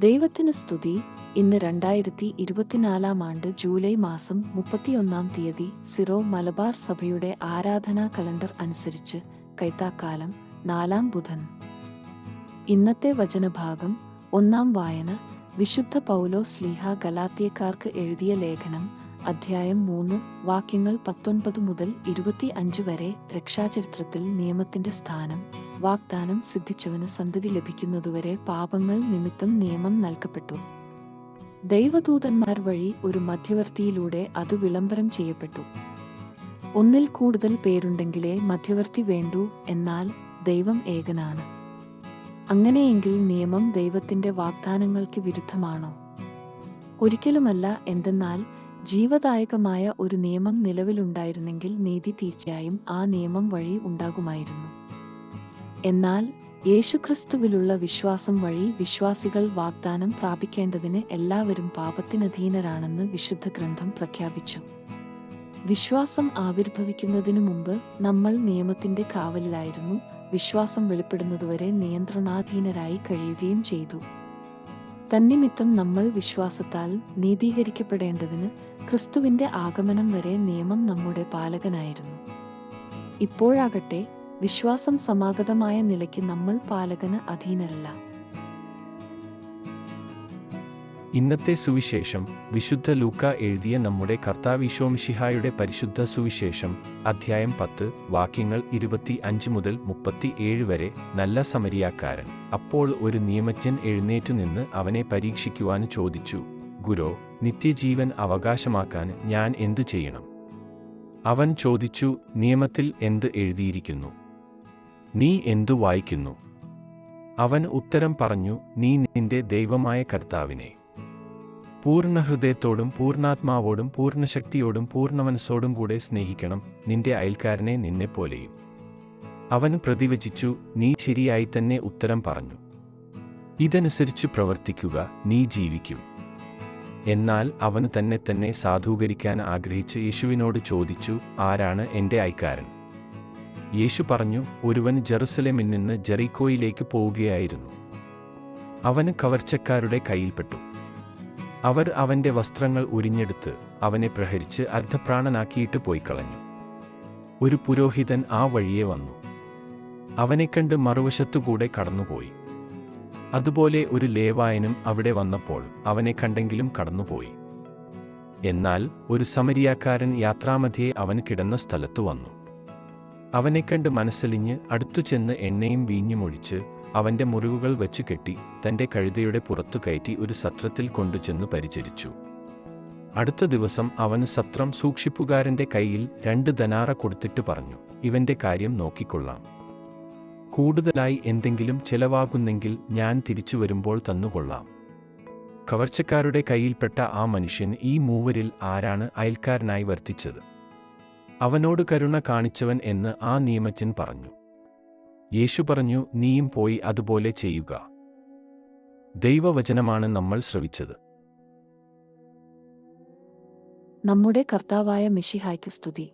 ദൈവത്തിന് സ്തുതി. ഇന്ന് രണ്ടായിരത്തി ഇരുപത്തിനാലാം ആണ്ട് ജൂലൈ മാസം മുപ്പത്തിയൊന്നാം തീയതി സിറോ മലബാർ സഭയുടെ ആരാധനാ കലണ്ടർ അനുസരിച്ച് കൈത്താക്കാലം നാലാം ബുധൻ. ഇന്നത്തെ വചനഭാഗം ഒന്നാം വായന. വിശുദ്ധ പൗലോ സ്ലീഹ ഗലാത്തിയക്കാർക്ക് എഴുതിയ ലേഖനം. അധ്യായം മൂന്ന് വാക്യങ്ങൾ പത്തൊൻപത് മുതൽ ഇരുപത്തി അഞ്ച് വരെ രക്ഷാചരിത്രത്തിൽ നിയമത്തിന്റെ സ്ഥാനം. വാഗ്ദാനം സിദ്ധിച്ചവന് സന്തതി ലഭിക്കുന്നതുവരെ പാപങ്ങൾ നിമിത്തം നിയമം നൽകപ്പെട്ടു. ദൈവദൂതന്മാർ വഴി ഒരു മധ്യവർത്തിയിലൂടെ അത് വിളംബരം ചെയ്യപ്പെട്ടു. ഒന്നിൽ കൂടുതൽ പേരുണ്ടെങ്കിലേ മധ്യവർത്തി വേണ്ടു എന്നാൽ ദൈവം ഏകനാണ്. അങ്ങനെയെങ്കിൽ നിയമം ദൈവത്തിന്റെ വാഗ്ദാനങ്ങൾക്ക് വിരുദ്ധമാണോ? ഒരിക്കലുമല്ല എന്തെന്നാൽ ജീവദായകമായ ഒരു നിയമം നിലവിലുണ്ടായിരുന്നെങ്കിൽ നീതി തീർച്ചയായും ആ നിയമം വഴി ഉണ്ടാകുമായിരുന്നു. എന്നാൽ യേശുക്രിസ്തുവിലുള്ള വിശ്വാസം വഴി വിശ്വാസികൾ വാഗ്ദാനം പ്രാപിക്കേണ്ടതിന് എല്ലാവരും പാപത്തിനധീനരാണെന്ന് വിശുദ്ധ ഗ്രന്ഥം പ്രഖ്യാപിച്ചു. വിശ്വാസം ആവിർഭവിക്കുന്നതിനു മുമ്പ് നമ്മൾ നിയമത്തിന്റെ കാവലിലായിരുന്നു വിശ്വാസം വെളിപ്പെടുന്നതുവരെ നിയന്ത്രണാധീനരായി കഴിയുകയും ചെയ്തു. തന്നിമിത്തം നമ്മൾ വിശ്വാസത്താൽ നീതീകരിക്കപ്പെടേണ്ടതിന് ക്രിസ്തുവിന്റെ ആഗമനം വരെ നിയമം നമ്മുടെ പാലകനായിരുന്നു. ഇപ്പോഴാകട്ടെ വിശ്വാസം സമാഗതമായ നിലയ്ക്ക് നമ്മൾ പാലകന് അധീനരല്ല. ഇന്നത്തെ സുവിശേഷം വിശുദ്ധ ലൂക്ക എഴുതിയ നമ്മുടെ കർത്താവിശോമിഷിഹായുടെ പരിശുദ്ധ സുവിശേഷം അധ്യായം പത്ത് വാക്യങ്ങൾ ഇരുപത്തി അഞ്ച് മുതൽ മുപ്പത്തി ഏഴ് വരെ നല്ല സമരിയാക്കാരൻ. അപ്പോൾ ഒരു നിയമജ്ഞൻ എഴുന്നേറ്റു നിന്ന് അവനെ പരീക്ഷിക്കുവാൻ ചോദിച്ചു ഗുരു നിത്യജീവൻ അവകാശമാക്കാൻ ഞാൻ എന്തു ചെയ്യണം? അവൻ ചോദിച്ചു നിയമത്തിൽ എന്ത് എഴുതിയിരിക്കുന്നു? നീ എന്തു വായിക്കുന്നു? അവൻ ഉത്തരം പറഞ്ഞു നീ നിന്റെ ദൈവമായ കർത്താവിനെ. പൂർണ ഹൃദയത്തോടും പൂർണാത്മാവോടും പൂർണശക്തിയോടും പൂർണമനസ്സോടും കൂടെ സ്നേഹിക്കണം നിന്റെ അയൽക്കാരനെ നിന്നെപ്പോലെയും. അവൻ പ്രതിവചിച്ചു നീ ശരിയായി തന്നെ ഉത്തരം പറഞ്ഞു. ഇതനുസരിച്ച് പ്രവർത്തിക്കുക നീ ജീവിക്കും. എന്നാൽ അവന് തന്നെ തന്നെ സാധൂകരിക്കാൻ ആഗ്രഹിച്ച് യേശുവിനോട് ചോദിച്ചു ആരാണ് എന്റെ അയൽക്കാരൻ? യേശു പറഞ്ഞു ഒരുവൻ ജെറുസലേമിൽ നിന്ന് ജെറിക്കോയിലേക്ക് പോവുകയായിരുന്നു. അവന് കവർച്ചക്കാരുടെ കയ്യിൽപ്പെട്ടു. അവർ അവന്റെ വസ്ത്രങ്ങൾ ഉരിഞ്ഞെടുത്ത് അവനെ പ്രഹരിച്ച് അർദ്ധപ്രാണനാക്കിയിട്ട് പോയി കളഞ്ഞു ഒരു പുരോഹിതൻ ആ വഴിയെ വന്നു. അവനെ കണ്ട് മറുവശത്തുകൂടെ കടന്നുപോയി. അതുപോലെ ഒരു ലേവായനും അവിടെ വന്നപ്പോൾ അവനെ കണ്ടെങ്കിലും കടന്നുപോയി. എന്നാൽ ഒരു സമരിയാക്കാരൻ യാത്രാമധ്യേ അവൻ കിടന്ന സ്ഥലത്തു വന്നു. അവനെ കണ്ട് മനസ്സലിഞ്ഞ് അടുത്തു ചെന്ന് എണ്ണയും വീഞ്ഞും ഒഴിച്ച് അവന്റെ മുറിവുകൾ വെച്ച് കെട്ടി തന്റെ കഴുതയുടെ പുറത്തു കയറ്റി ഒരു സത്രത്തിൽ കൊണ്ടുചെന്നു പരിചരിച്ചു. അടുത്ത ദിവസം അവന് സത്രം സൂക്ഷിപ്പുകാരന്റെ കയ്യിൽ രണ്ട് ധനാറ കൊടുത്തിട്ട് പറഞ്ഞു ഇവന്റെ കാര്യം നോക്കിക്കൊള്ളാം. കൂടുതലായി എന്തെങ്കിലും ചെലവാകുന്നെങ്കിൽ ഞാൻ തിരിച്ചു വരുമ്പോൾ തന്നുകൊള്ളാം. കവർച്ചക്കാരുടെ കയ്യിൽപ്പെട്ട ആ മനുഷ്യൻ ഈ മൂവരിൽ ആരാണ് അയൽക്കാരനായി വർത്തിച്ചത്? അവനോട് കരുണ കാണിച്ചവൻ എന്ന് ആ നിയമജ്ഞൻ പറഞ്ഞു. യേശു പറഞ്ഞു നീയും പോയി അതുപോലെ ചെയ്യുക. ദൈവവചനമാണ് നമ്മൾ ശ്രവിച്ചത്. നമ്മുടെ കർത്താവായ മിഷിഹായ്ക്ക് സ്തുതി.